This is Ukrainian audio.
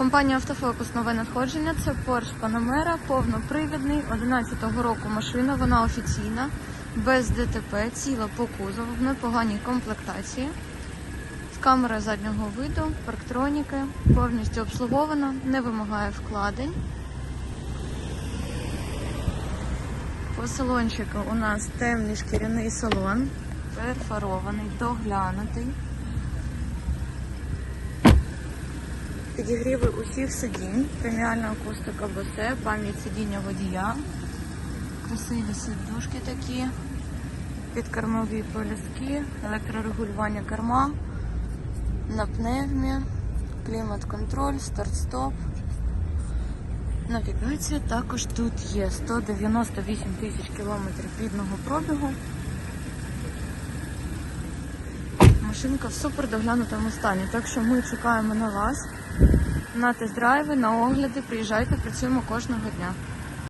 Компанія Автофокус нове надходження. Це Porsche Panamera, повнопривідний, 11-го року машина, вона офіційна, без ДТП, ціла по кузову, в непоганій комплектації. З камерою заднього виду, парктроніки, повністю обслугована, не вимагає вкладень. По салончику у нас темний шкіряний салон, перфорований, доглянутий. Підігріви усіх сидінь, преміальна акустика Bose, пам'ять сидіння водія, красиві сидушки такі, підкормові полюски, електрорегулювання керма, на пневмі, клімат-контроль, старт-стоп. Навігація також тут є 198 тисяч кілометрів підного пробігу. Машинка в супер доглянутому стані, так що ми чекаємо на вас на тест-драйви, на огляди. Приїжджайте, працюємо кожного дня.